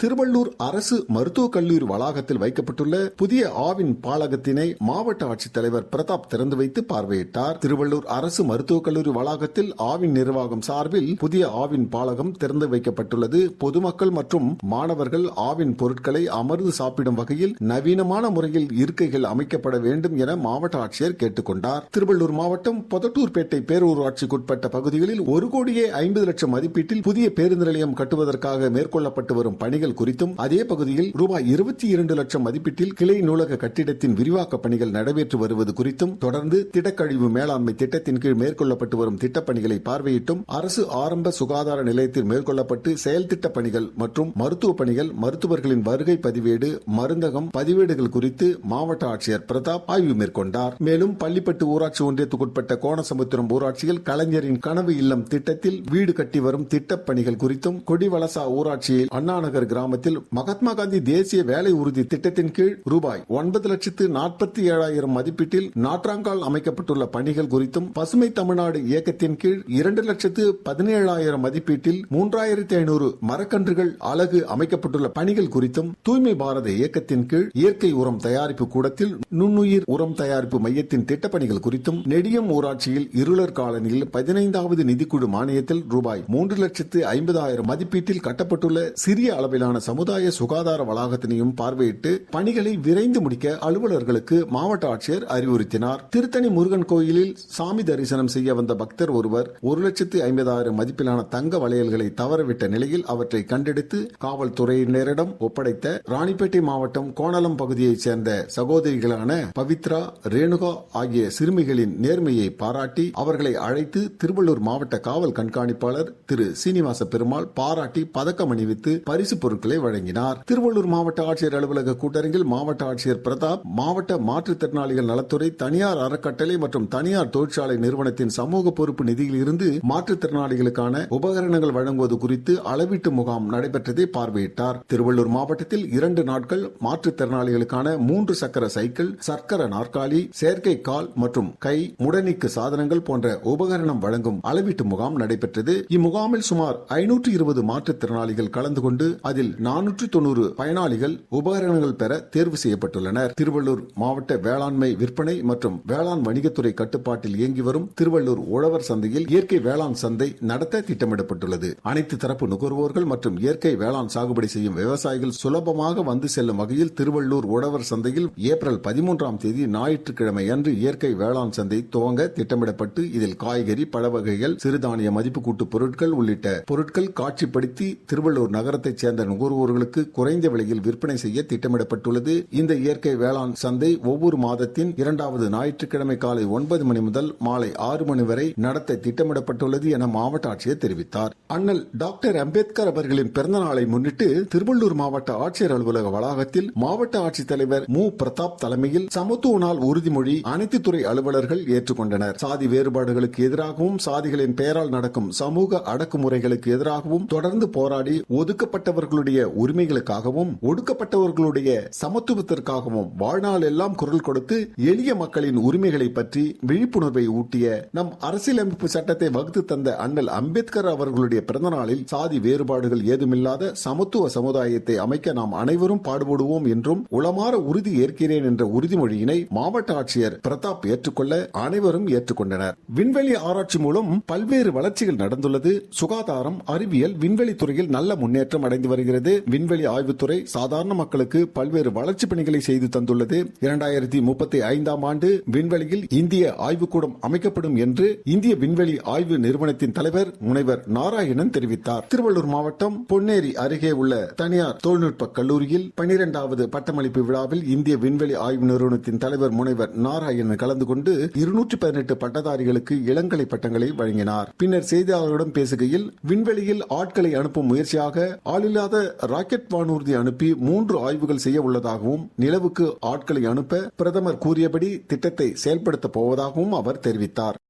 திருவள்ளூர் அரசு மருத்துவக் கல்லூரி வளாகத்தில் வைக்கப்பட்டுள்ள புதிய ஆவின் பாலகத்தினை மாவட்ட ஆட்சித்தலைவர் பிரதாப் திறந்து வைத்து பார்வையிட்டார். திருவள்ளூர் அரசு மருத்துவக் கல்லூரி வளாகத்தில் ஆவின் நிர்வாகம் சார்பில் புதிய ஆவின் பாலகம் திறந்து வைக்கப்பட்டுள்ளது. பொதுமக்கள் மற்றும் மாணவர்கள் ஆவின் பொருட்களை அமர்ந்து சாப்பிடும் வகையில் நவீனமான முறையில் இருக்கைகள் அமைக்கப்பட வேண்டும் என மாவட்ட ஆட்சியர் கேட்டுக்கொண்டார் திருவள்ளூர் மாவட்டம் பொதட்டூர்பேட்டை பேரூராட்சிக்குட்பட்ட பகுதிகளில் ஒரு கோடியே ஐம்பது லட்சம் மதிப்பீட்டில் புதிய பேருந்து நிலையம் கட்டுவதற்காக மேற்கொள்ளப்பட்டு வரும் பணிகள் குறித்தும் அதே பகுதியில் ரூபாய் இருபத்தி இரண்டு லட்சம் மதிப்பீட்டில் கிளை நூலக கட்டிடத்தின் விரிவாக்க பணிகள் நடைபெற்று வருவது குறித்தும் தொடர்ந்து திடக்கழிவு மேலாண்மை திட்டத்தின் கீழ் மேற்கொள்ளப்பட்டு வரும் திட்டப்பணிகளை பார்வையிட்டும் அரசு ஆரம்ப சுகாதார நிலையத்தில் மேற்கொள்ளப்பட்டு செயல் திட்ட பணிகள் மற்றும் மருத்துவ பணிகள் மருத்துவர்களின் வருகை பதிவேடு மருந்தகம் பதிவேடுகள் குறித்து மாவட்ட ஆட்சியர் பிரதாப் ஆய்வு மேற்கொண்டார். மேலும் பள்ளிப்பட்டு ஊராட்சி ஒன்றியத்துக்குட்பட்ட கோணசமுத்திரம் ஊராட்சியில் கலைஞரின் கனவு இல்லம் திட்டத்தில் வீடு கட்டி வரும் திட்டப் பணிகள் குறித்தும் கொடிவலசா ஊராட்சியில் அண்ணாநகர் கிராமத்தில் மகாத்மா காந்தி தேசிய வேலை உறுதி திட்டத்தின் கீழ் ரூபாய் ஒன்பது லட்சத்து நாற்பத்தி ஏழாயிரம் மதிப்பீட்டில் நாற்றாங்கால் அமைக்கப்பட்டுள்ள பணிகள் குறித்தும் பசுமை தமிழ்நாடு இயக்கத்தின் கீழ் இரண்டு லட்சத்து பதினேழாயிரம் மதிப்பீட்டில் மூன்றாயிரத்தி ஐநூறு மரக்கன்றுகள் அலகு அமைக்கப்பட்டுள்ள பணிகள் குறித்தும் தூய்மை பாரத இயக்கத்தின் கீழ் இயற்கை உரம் தயாரிப்பு கூடத்தில் நுண்ணுயிர் உரம் தயாரிப்பு மையத்தின் திட்டப்பணிகள் குறித்தும் நெடியம் ஊராட்சியில் இருளர் காலனியில் பதினைந்தாவது நிதிக்குழு மானியத்தில் ரூபாய் மூன்று லட்சத்து ஐம்பதாயிரம் மதிப்பீட்டில் கட்டப்பட்டுள்ள சிறிய அளவிலான சமுதாய சுகாதார வளாகத்தினையும் பார்வையிட்டு பணிகளை விரைந்து முடிக்க அலுவலர்களுக்கு மாவட்ட ஆட்சியர் அறிவுறுத்தினார். திருத்தணி முருகன் கோயிலில் சாமி தரிசனம் செய்ய வந்த பக்தர் ஒருவர் ஒரு லட்சத்து ஐம்பதாயிரம் மதிப்பிலான தங்க வளையல்களை தவறவிட்ட நிலையில் அவற்றை கண்டெடுத்து காவல்துறையினரிடம் ஒப்படைத்த ராணிப்பேட்டை மாவட்டம் கோணலம் பகுதியைச் சேர்ந்த சகோதரிகளான பவித்ரா ரேணுகா ஆகிய சிறுமிகளின் நேர்மையை பாராட்டி அவர்களை அழைத்து திருவள்ளூர் மாவட்ட காவல் கண்காணிப்பாளர் திரு சீனிவாச பெருமாள் பாராட்டி பதக்கம் அணிவித்து பரிசு பொருள் பொருட்களை வழங்கினார். திருவள்ளூர் மாவட்ட ஆட்சியர் அலுவலக கூட்டரங்கில் மாவட்ட ஆட்சியர் பிரதாப் மாவட்ட மாற்றுத்திறனாளிகள் நலத்துறை தனியார் அறக்கட்டளை மற்றும் தனியார் தொழிற்சாலை நிறுவனத்தின் சமூக பொறுப்பு நிதியில் இருந்து மாற்றுத்திறனாளிகளுக்கான உபகரணங்கள் வழங்குவது குறித்து அளவீட்டு முகாம் நடைபெற்றதை பார்வையிட்டார். திருவள்ளூர் மாவட்டத்தில் இரண்டு நாட்கள் மாற்றுத்திறனாளிகளுக்கான மூன்று சக்கர சைக்கிள் சர்க்கர நாற்காலி செயற்கை கால் மற்றும் கை முடநீக்கு சாதனங்கள் போன்ற உபகரணம் வழங்கும் அளவீட்டு முகாம் நடைபெற்றது. இம்முகாமில் சுமார் ஐநூற்று இருபது மாற்றுத்திறனாளிகள் கலந்து கொண்டு அதில் நானூற்று தொண்ணூறு பயனாளிகள் உபகரணங்கள் பெற தேர்வு செய்யப்பட்டுள்ளனர். திருவள்ளூர் மாவட்ட வேளாண்மை விற்பனை மற்றும் வேளாண் வணிகத்துறை கட்டுப்பாட்டில் இயங்கி வரும் திருவள்ளூர் உழவர் சந்தையில் இயற்கை வேளாண் சந்தை நடத்த திட்டமிடப்பட்டுள்ளது. அனைத்து தரப்பு நுகர்வோர்கள் மற்றும் இயற்கை வேளாண் சாகுபடி செய்யும் விவசாயிகள் சுலபமாக வந்து செல்லும் வகையில் திருவள்ளூர் உழவர் சந்தையில் ஏப்ரல் பதிமூன்றாம் தேதி ஞாயிற்றுக்கிழமை அன்று இயற்கை வேளாண் சந்தை துவங்க திட்டமிடப்பட்டு இதில் காய்கறி பழ வகைகள் சிறுதானிய மதிப்பு கூட்டு பொருட்கள் உள்ளிட்ட பொருட்கள் காட்சிப்படுத்தி திருவள்ளூர் நகரத்தைச் சேர்ந்த நுகர்வோர்களுக்கு குறைந்த விலையில் விற்பனை செய்ய திட்டமிடப்பட்டுள்ளது. இந்த இயற்கை வேளாண் சந்தை ஒவ்வொரு மாதத்தின் இரண்டாவது ஞாயிற்றுக்கிழமை காலை ஒன்பது மணி முதல் மாலை ஆறு மணி வரை நடத்த திட்டமிடப்பட்டுள்ளது என மாவட்ட ஆட்சியர் தெரிவித்தார். அண்ணல் டாக்டர் அம்பேத்கர் அவர்களின் பிறந்த நாளை முன்னிட்டு திருவள்ளூர் மாவட்ட ஆட்சியர் அலுவலக வளாகத்தில் மாவட்ட ஆட்சித்தலைவர் மு. பிரதாப் தலைமையில் சமத்துவ நாள் உறுதிமொழி அனைத்து துறை அலுவலர்கள் ஏற்றுக்கொண்டனர். சாதி வேறுபாடுகளுக்கு எதிராகவும் சாதிகளின் பெயரால் நடக்கும் சமூக அடக்குமுறைகளுக்கு எதிராகவும் தொடர்ந்து போராடி ஒதுக்கப்பட்டவர்களுடைய உரிமைகளுக்காகவும் ஒடுக்கப்பட்டவர்களுடைய சமத்துவத்திற்காகவும் வாழ்நாள் எல்லாம் குரல் கொடுத்து எளிய மக்களின் உரிமைகளை பற்றி விழிப்புணர்வை ஊட்டிய நம் அரசியலமைப்பு சட்டத்தை வகுத்து தந்த அண்ணல் அம்பேத்கர் அவர்களுடைய பிறந்த நாளில் சாதி வேறுபாடுகள் ஏதுமில்லாத சமத்துவ சமுதாயத்தை அமைக்க நாம் அனைவரும் பாடுபடுவோம் என்றும் உளமாற உறுதி ஏற்கிறேன் என்ற உறுதிமொழியினை மாவட்ட ஆட்சியர் பிரதாப் ஏற்றுக்கொள்ள அனைவரும் ஏற்றுக்கொண்டனர். விண்வெளி ஆராய்ச்சி மூலம் பல்வேறு வளர்ச்சிகள் நடந்துள்ளது. சுகாதாரம் அறிவியல் விண்வெளி துறையில் நல்ல முன்னேற்றம் அடைந்து வருகிறது. விண்வெளி ஆய்வுத்துறை சாதாரண மக்களுக்கு பல்வேறு வளர்ச்சி பணிகளை செய்து தந்துள்ளது. இரண்டாயிரத்தி முப்பத்தி ஐந்தாம் ஆண்டு விண்வெளியில் இந்திய ஆய்வுக்கூடம் அமைக்கப்படும் என்று இந்திய விண்வெளி ஆய்வு நிறுவனத்தின் தலைவர் முனைவர் நாராயணன் தெரிவித்தார். திருவள்ளூர் மாவட்டம் பொன்னேரி அருகே உள்ள தனியார் தொழில்நுட்ப கல்லூரியில் பனிரெண்டாவது பட்டமளிப்பு விழாவில் இந்திய விண்வெளி ஆய்வு நிறுவனத்தின் தலைவர் முனைவர் நாராயணன் கலந்து கொண்டு இருநூற்றி பதினெட்டு பட்டதாரிகளுக்கு இளங்கலை பட்டங்களை வழங்கினார். பின்னர் செய்தியாளர்களிடம் பேசுகையில் விண்வெளியில் ஆட்களை அனுப்பும் முயற்சியாக ஆளில்லாத ராக்கெட் வானூர்தி அனுப்பி மூன்று ஆய்வுகள் செய்ய உள்ளதாகவும் நிலவுக்கு ஆட்களை அனுப்ப பிரதமர் கூறியபடி திட்டத்தை செயல்படுத்தப் போவதாகவும் அவர் தெரிவித்தார்.